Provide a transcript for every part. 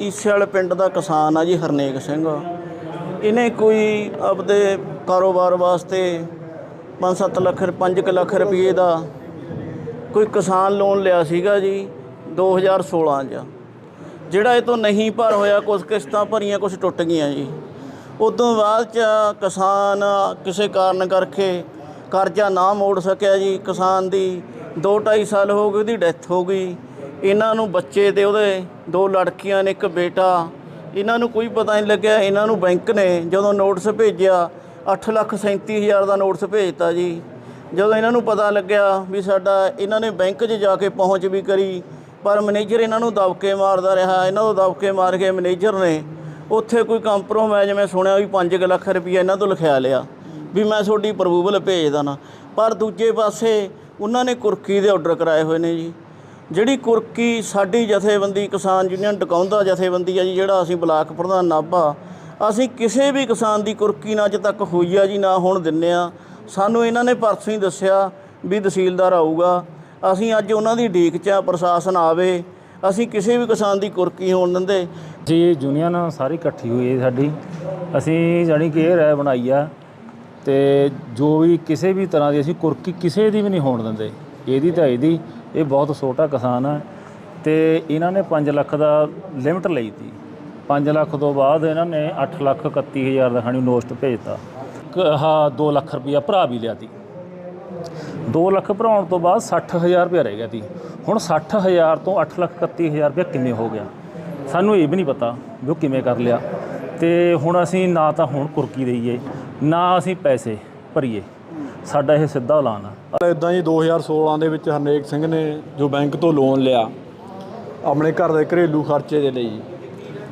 ਈਸੇ ਵਾਲੇ ਪਿੰਡ ਦਾ ਕਿਸਾਨ ਆ ਜੀ, ਹਰਨੇਕ ਸਿੰਘ। ਇਹਨੇ ਕੋਈ ਆਪਦੇ ਕਾਰੋਬਾਰ ਵਾਸਤੇ 5-7 ਲੱਖ 5 ਲੱਖ ਰੁਪਏ ਦਾ ਕੋਈ ਕਿਸਾਨ ਲੋਨ ਲਿਆ ਸੀਗਾ ਜੀ 2016 ਚ। ਜਿਹੜਾ ਇਹ ਤੋਂ ਨਹੀਂ ਭਰ ਹੋਇਆ ਕੁਝ ਕਿਸ਼ਤਾਂ ਭਰੀਆਂ ਕੁਝ ਟੁੱਟ ਗਈਆਂ ਜੀ। ਉਦੋਂ ਬਾਅਦ ਚ ਕਿਸਾਨ ਕਿਸੇ ਕਾਰਨ ਕਰਕੇ ਕਰਜ਼ਾ ਨਾ ਮੋੜ ਸਕਿਆ ਜੀ। ਕਿਸਾਨ ਦੀ 2.5 ਸਾਲ ਹੋ ਗਏ, ਉਹਦੀ ਡੈਥ ਹੋ ਗਈ। ਇਹਨਾਂ ਨੂੰ ਬੱਚੇ ਤੇ ਉਹਦੇ ਦੋ ਲੜਕੀਆਂ ਨੇ, ਇੱਕ ਬੇਟਾ। ਇਹਨਾਂ ਨੂੰ ਕੋਈ ਪਤਾ ਨਹੀਂ ਲੱਗਿਆ, ਇਹਨਾਂ ਨੂੰ ਬੈਂਕ ਨੇ ਜਦੋਂ ਨੋਟਿਸ ਭੇਜਿਆ 8 ਲੱਖ ਸੈਂਤੀ ਹਜ਼ਾਰ ਦਾ ਨੋਟਿਸ ਭੇਜਤਾ ਜੀ। ਜਦੋਂ ਇਹਨਾਂ ਨੂੰ ਪਤਾ ਲੱਗਿਆ ਵੀ ਸਾਡਾ ਇਹਨਾਂ ਨੇ ਬੈਂਕ 'ਚ ਜਾ ਕੇ ਪਹੁੰਚ ਵੀ ਕਰੀ, ਪਰ ਮੈਨੇਜਰ ਇਹਨਾਂ ਨੂੰ ਦਬਕੇ ਮਾਰਦਾ ਰਿਹਾ। ਇਹਨਾਂ ਤੋਂ ਦਬਕੇ ਮਾਰ ਕੇ ਮੈਨੇਜਰ ਨੇ ਉੱਥੇ ਕੋਈ ਕੰਪਰੋਮਾਈਜ਼ ਮੈਂ ਸੁਣਿਆ ਵੀ 5 ਲੱਖ ਰੁਪਈਆ ਇਹਨਾਂ ਤੋਂ ਲਿਖਿਆ ਲਿਆ, ਵੀ ਮੈਂ ਤੁਹਾਡੀ ਅਪਰੂਵਲ ਭੇਜ ਦਣਾ ਪਰ ਦੂਜੇ ਪਾਸੇ ਉਹਨਾਂ ਨੇ ਕੁਰਕੀ ਦੇ ਆਰਡਰ ਕਰਾਏ ਹੋਏ ਨੇ ਜੀ। ਜਿਹੜੀ ਕੁਰਕੀ ਸਾਡੀ ਜਥੇਬੰਦੀ, ਕਿਸਾਨ ਯੂਨੀਅਨ ਟਕਾਉਂਦਾ ਜਥੇਬੰਦੀ ਆ ਜੀ, ਜਿਹੜਾ ਅਸੀਂ ਬਲਾਕ ਪ੍ਰਧਾਨ ਨਾਭਾ, ਅਸੀਂ ਕਿਸੇ ਵੀ ਕਿਸਾਨ ਦੀ ਕੁਰਕੀ ਨਾ ਅੱਜ ਤੱਕ ਹੋਈ ਆ ਜੀ, ਨਾ ਹੁਣ ਦਿੰਨੇ ਆ। ਸਾਨੂੰ ਇਹਨਾਂ ਨੇ ਪਰਸੋਂ ਹੀ ਦੱਸਿਆ ਵੀ ਤਹਿਸੀਲਦਾਰ ਆਊਗਾ। ਅਸੀਂ ਅੱਜ ਉਹਨਾਂ ਦੀ ਢੀਕ 'ਚ ਪ੍ਰਸ਼ਾਸਨ ਆਵੇ। ਅਸੀਂ ਕਿਸੇ ਵੀ ਕਿਸਾਨ ਦੀ ਕੁਰਕੀ ਹੋਣ ਦਿੰਦੇ। ਜੀ, ਯੂਨੀਅਨ ਸਾਰੀ ਇਕੱਠੀ ਹੋਈ ਹੈ ਸਾਡੀ। ਅਸੀਂ ਜਾਣੀ ਕਿ ਇਹ ਰਾਏ ਬਣਾਈ ਆ ਤੇ ਜੋ ਵੀ ਕਿਸੇ ਵੀ ਤਰ੍ਹਾਂ ਦੀ ਅਸੀਂ ਕੁਰਕੀ ਕਿਸੇ ਦੀ ਵੀ ਨਹੀਂ ਹੋਣ ਦਿੰਦੇ। ਇਹਦੀ ਤਾਂ ਇਹਦੀ ਇਹ ਬਹੁਤ ਛੋਟਾ ਕਿਸਾਨ ਹੈ ਤੇ ਇਹਨਾਂ ਨੇ 5 ਲੱਖ ਦਾ ਲਿਮਟ ਲਈ ਤੀ। 5 ਲੱਖ ਤੋਂ ਬਾਅਦ ਇਹਨਾਂ ਨੇ 8 ਲੱਖ 31 ਹਜ਼ਾਰ ਦਾ ਖਾਣੀ ਨੋਸਟ ਭੇਜਤਾ। ਕ- ਆਹ 2 ਲੱਖ ਰੁਪਇਆ ਭਰਾ ਵੀ ਲਿਆ ਤੀ। 2 ਲੱਖ ਭਰਾਉਣ ਤੋਂ ਬਾਅਦ 60000 ਰੁਪਇਆ ਰਹਿ ਗਿਆ ਤੀ। ਹੁਣ 60000 ਤੋਂ 8 ਲੱਖ 31000 ਰੁਪਇਆ ਕਿਵੇਂ ਹੋ ਗਿਆ? ਸਾਨੂੰ ਇਹ ਵੀ ਨਹੀਂ ਪਤਾ ਵੀ ਉਹ ਕਿਵੇਂ ਕਰ ਲਿਆ। ਤੇ ਹੁਣ ਅਸੀਂ ਨਾ ਤਾਂ ਹੁਣ ਕੁਰਕੀ ਦਈਏ, ਨਾ ਅਸੀਂ ਪੈਸੇ ਭਰੀਏ। ਸਾਡਾ ਇਹ ਸਿੱਧਾ ਐਲਾਨ ਆ। ਇਦਾਂ ਹੀ 2016 ਦੇ ਵਿੱਚ ਹਰਨੇਕ ਸਿੰਘ ਨੇ ਜੋ ਬੈਂਕ ਤੋਂ ਲੋਨ ਲਿਆ, ਆਪਣੇ ਘਰ ਦੇ ਘਰੇਲੂ ਖਰਚੇ ਦੇ ਲਈ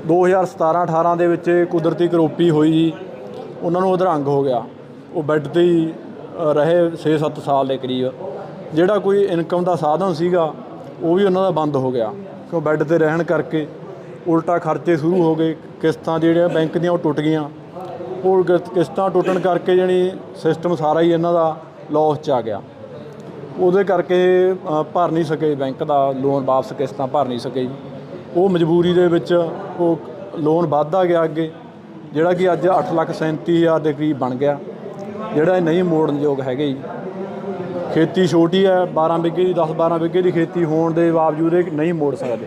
2017-18 ਦੇ ਵਿੱਚ ਕੁਦਰਤੀ ਕਰੋਪੀ ਹੋਈ ਜੀ ਉਹਨਾਂ ਨੂੰ ਅਧਰੰਗ ਹੋ ਗਿਆ। ਉਹ ਬੈੱਡ ਤੇ ਹੀ ਰਹੇ 6-7 ਸਾਲ ਦੇ ਕਰੀਬ। ਜਿਹੜਾ ਕੋਈ ਇਨਕਮ ਦਾ ਸਾਧਨ ਸੀਗਾ, ਉਹ ਵੀ ਉਹਨਾਂ ਦਾ ਬੰਦ ਹੋ ਗਿਆ। ਕਿਉਂ ਬੈੱਡ ਤੇ ਰਹਿਣ ਕਰਕੇ ਉਲਟਾ ਖਰਚੇ ਸ਼ੁਰੂ ਹੋ ਗਏ। ਕਿਸ਼ਤਾਂ ਜਿਹੜੀਆਂ ਬੈਂਕ ਦੀਆਂ ਉਹ ਟੁੱਟ ਗਈਆਂ। ਉਹ ਕਿਸ਼ਤਾਂ ਟੁੱਟਣ ਕਰਕੇ ਜਿਹੜੀ ਸਿਸਟਮ ਸਾਰਾ ਹੀ ਇਹਨਾਂ ਦਾ ਲਾਸ 'ਚ ਆ ਗਿਆ। ਉਹਦੇ ਕਰਕੇ ਭਰ ਨਹੀਂ ਸਕੇ ਬੈਂਕ ਦਾ ਲੋਨ ਵਾਪਸ ਕਿਸ਼ਤਾਂ ਭਰ ਨਹੀਂ ਸਕੇ ਉਹ ਮਜਬੂਰੀ ਦੇ ਵਿੱਚ ਉਹ ਲੋਨ ਵੱਧਦਾ ਗਿਆ ਅੱਗੇ, ਜਿਹੜਾ ਕਿ ਅੱਜ 8 ਲੱਖ 37 ਹਜ਼ਾਰ ਦੇ ਕਰੀਬ ਬਣ ਗਿਆ, ਜਿਹੜਾ ਇਹ ਨਹੀਂ ਮੋੜਨ ਯੋਗ ਹੈਗੇ ਜੀ। ਖੇਤੀ ਛੋਟੀ ਹੈ 12 ਵਿਗੇ ਦੀ 10 12 ਵਿਗੇ ਦੀ ਖੇਤੀ ਹੋਣ ਦੇ ਬਾਵਜੂਦ ਇਹ ਨਹੀਂ ਮੋੜ ਸਕਦੇ।